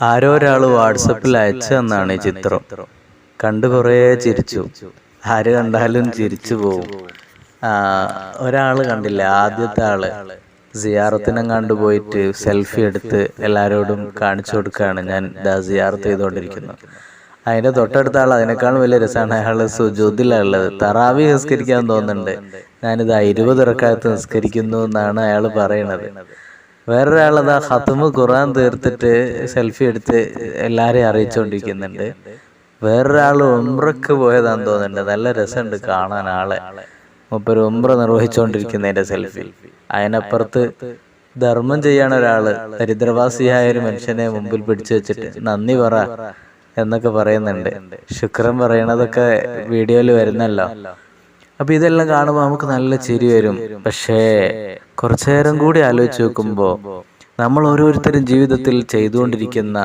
ആരോ ഒരാൾ വാട്സപ്പിൽ അയച്ചു തന്നാണ് ഈ ചിത്രം. കണ്ടു കുറേ ചിരിച്ചു. ആര് കണ്ടാലും ചിരിച്ചു പോവും. ഒരാൾ കണ്ടില്ല ആദ്യത്തെ ആൾ. സിയാറത്തിനും കണ്ടുപോയിട്ട് സെൽഫി എടുത്ത് എല്ലാവരോടും കാണിച്ചു കൊടുക്കുകയാണ് ഞാൻ സിയാറത്ത് ചെയ്തുകൊണ്ടിരിക്കുന്നത് അതിന്റെ തൊട്ടടുത്ത ആൾ അതിനേക്കാളും വലിയ രസമാണ്. അയാൾ സുജൂതിലുള്ളത് തറാവി നിസ്കരിക്കാൻ തോന്നുന്നുണ്ട്. ഞാനിത് ഇരുപത് ഇറക്കാലത്ത് നിസ്കരിക്കുന്നു എന്നാണ് അയാൾ പറയുന്നത്. വേറൊരാളതാ ഹത്തുമ് ഖുറാൻ തീർത്തിട്ട് സെൽഫി എടുത്ത് എല്ലാരെയും അറിയിച്ചുകൊണ്ടിരിക്കുന്നുണ്ട് വേറൊരാൾ ഉംറക്ക് പോയതാന്ന് തോന്നുന്നുണ്ട്. നല്ല രസമുണ്ട് കാണാൻ ആളെ. മുപ്പൊരു ഉംറ നിർവഹിച്ചുകൊണ്ടിരിക്കുന്നതിന്റെ സെൽഫി അതിനപ്പുറത്ത് ധർമ്മം ചെയ്യണ ഒരാൾ ദരിദ്രവാസിയായ ഒരു മനുഷ്യനെ മുമ്പിൽ പിടിച്ചു വെച്ചിട്ട് നന്ദി പറ എന്നൊക്കെ പറയുന്നുണ്ട്. ശുക്രം പറയണതൊക്കെ വീഡിയോയിൽ വരുന്നല്ലോ. അപ്പൊ ഇതെല്ലാം കാണുമ്പോൾ നമുക്ക് നല്ല ചിരി വരും. പക്ഷേ കുറച്ചു നേരം കൂടി ആലോചിച്ച് നോക്കുമ്പോൾ നമ്മൾ ഓരോരുത്തരും ജീവിതത്തിൽ ചെയ്തുകൊണ്ടിരിക്കുന്ന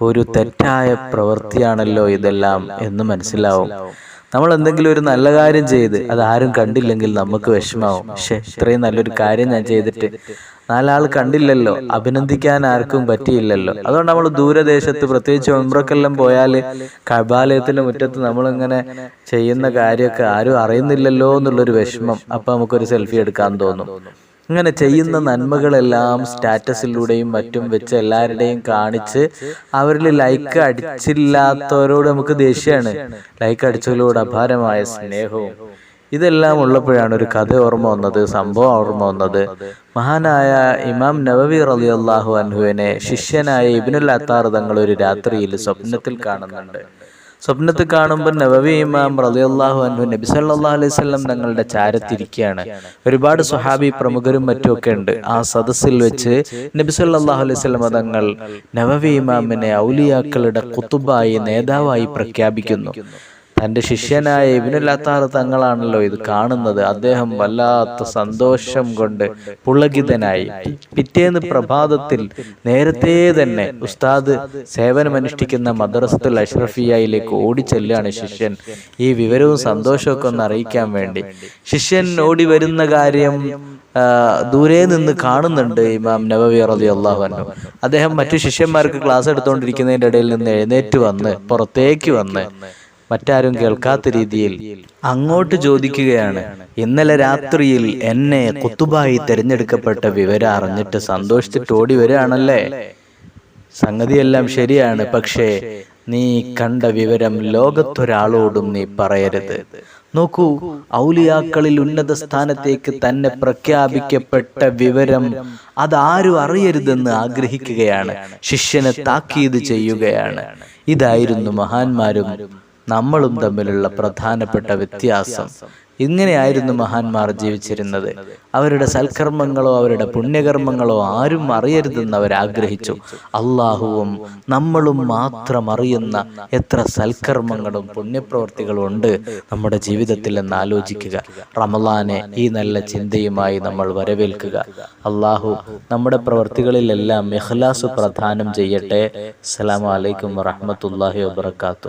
ഒരു തെറ്റായ പ്രവൃത്തിയാണല്ലോ ഇതെല്ലാം എന്ന് മനസ്സിലാവും. നമ്മൾ എന്തെങ്കിലും ഒരു നല്ല കാര്യം ചെയ്ത് അത് ആരും കണ്ടില്ലെങ്കിൽ നമുക്ക് വിഷമാവും. പക്ഷെ ഇത്രയും നല്ലൊരു കാര്യം ഞാൻ ചെയ്തിട്ട് നാലാൾ കണ്ടില്ലല്ലോ. അഭിനന്ദിക്കാൻ ആർക്കും പറ്റിയില്ലല്ലോ. അതുകൊണ്ട് നമ്മൾ ദൂരദേശത്ത് പ്രത്യേകിച്ച് ഒമ്പ്രക്കെല്ലാം പോയാൽ കബാലയത്തിന്റെ മുറ്റത്ത് നമ്മളിങ്ങനെ ചെയ്യുന്ന കാര്യമൊക്കെ ആരും അറിയുന്നില്ലല്ലോ എന്നുള്ളൊരു വിഷമം അപ്പം നമുക്കൊരു സെൽഫി എടുക്കാൻ തോന്നും. ഇങ്ങനെ ചെയ്യുന്ന നന്മകളെല്ലാം സ്റ്റാറ്റസിലൂടെയും മറ്റും വെച്ച് എല്ലാവരുടെയും കാണിച്ച് അവരിൽ ലൈക്ക് അടിച്ചില്ലാത്തവരോട് നമുക്ക് ദേഷ്യമാണ്. ലൈക്ക് അടിച്ചവരോട് അപാരമായ സ്നേഹവും ഇതെല്ലാം ഉള്ളപ്പോഴാണ് ഒരു കഥ ഓർമ്മ വന്നത് സംഭവം ഓർമ്മ വന്നത്. മഹാനായ ഇമാം നവവി റലി അള്ളാഹു അൻഹുവിനെ ശിഷ്യനായ ഇബിനുൽ അത്താർ തങ്ങൾ ഒരു രാത്രിയിൽ സ്വപ്നത്തിൽ കാണുന്നുണ്ട്. സ്വപ്നത്തിൽ കാണുമ്പോൾ നവവി ഇമാം റളിയല്ലാഹു അൻഹു നബി സല്ലല്ലാഹു അലൈഹി വസല്ലം തങ്ങളുടെ ചാരത്തിരിക്കുകയാണ്. ഒരുപാട് സ്വഹാബി പ്രമുഖരും മറ്റുമൊക്കെ ഉണ്ട്. ആ സദസ്സിൽ വെച്ച് നബി സല്ലല്ലാഹു അലൈഹി വസല്ലം തങ്ങൾ നവവി ഇമാമിനെ ഔലിയാക്കളുടെ കുത്തുബായി നേതാവായി പ്രഖ്യാപിക്കുന്നു. തന്റെ ശിഷ്യനായ ഇബിനുൽ അത്താർ തങ്ങളാണല്ലോ ഇത് കാണുന്നത്. അദ്ദേഹം വല്ലാത്ത സന്തോഷം കൊണ്ട് പുളകിതനായി. പിറ്റേന്ന് പ്രഭാതത്തിൽ നേരത്തെ തന്നെ ഉസ്താദ് സേവനമനുഷ്ഠിക്കുന്ന മദ്രസത്തുൽ അഷ്റഫിയയിലേക്ക് ഓടിച്ചെല്ലാണ് ശിഷ്യൻ. ഈ വിവരവും സന്തോഷമൊക്കെ ഒന്ന് അറിയിക്കാൻ വേണ്ടി. ശിഷ്യൻ ഓടി വരുന്ന കാര്യം ദൂരെ നിന്ന് കാണുന്നുണ്ട് ഇമാം നബവി റലി അള്ളാഹു അൻഹു. അദ്ദേഹം മറ്റു ശിഷ്യന്മാർക്ക് ക്ലാസ് എടുത്തുകൊണ്ടിരിക്കുന്നതിന്റെ ഇടയിൽ നിന്ന് എഴുന്നേറ്റ് വന്ന് പുറത്തേക്ക് വന്ന് മറ്റാരും കേൾക്കാത്ത രീതിയിൽ അങ്ങോട്ട് ചോദിക്കുകയാണ്. ഇന്നലെ രാത്രിയിൽ എന്നെ കുത്തുബായി തിരഞ്ഞെടുക്കപ്പെട്ട വിവരം അറിഞ്ഞിട്ട് സന്തോഷിച്ചിട്ട് ഓടി വരികയാണല്ലേ? സംഗതിയെല്ലാം ശരിയാണ്. പക്ഷേ നീ കണ്ട വിവരം ലോകത്തൊരാളോടും നീ പറയരുത്. നോക്കൂ ഔലിയാക്കളിൽ ഉന്നത സ്ഥാനത്തേക്ക് തന്നെ പ്രഖ്യാപിക്കപ്പെട്ട വിവരം അതാരും അറിയരുതെന്ന് ആഗ്രഹിക്കുകയാണ്. ശിഷ്യനെ താക്കീത് ചെയ്യുകയാണ്. ഇതായിരുന്നു മഹാന്മാരും നമ്മളും തമ്മിലുള്ള പ്രധാനപ്പെട്ട വ്യത്യാസം. ഇങ്ങനെയായിരുന്നു മഹാന്മാർ ജീവിച്ചിരുന്നത്. അവരുടെ സൽക്കർമ്മങ്ങളോ അവരുടെ പുണ്യകർമ്മങ്ങളോ ആരും അറിയരുതെന്ന് അവർ ആഗ്രഹിച്ചു അള്ളാഹുവും നമ്മളും മാത്രം അറിയുന്ന എത്ര സൽക്കർമ്മങ്ങളും പുണ്യപ്രവർത്തികളും ഉണ്ട് നമ്മുടെ ജീവിതത്തിൽ എന്ന് ആലോചിക്കുക. റമലാനെ ഈ നല്ല ചിന്തയുമായി നമ്മൾ വരവേൽക്കുക. അള്ളാഹു നമ്മുടെ പ്രവർത്തികളിലെല്ലാം മെഹ്ലാസ് പ്രധാനം ചെയ്യട്ടെ. അസ്സലാമു അലൈക്കും വറഹമത്തല്ലാഹി വബർക്കാത്തു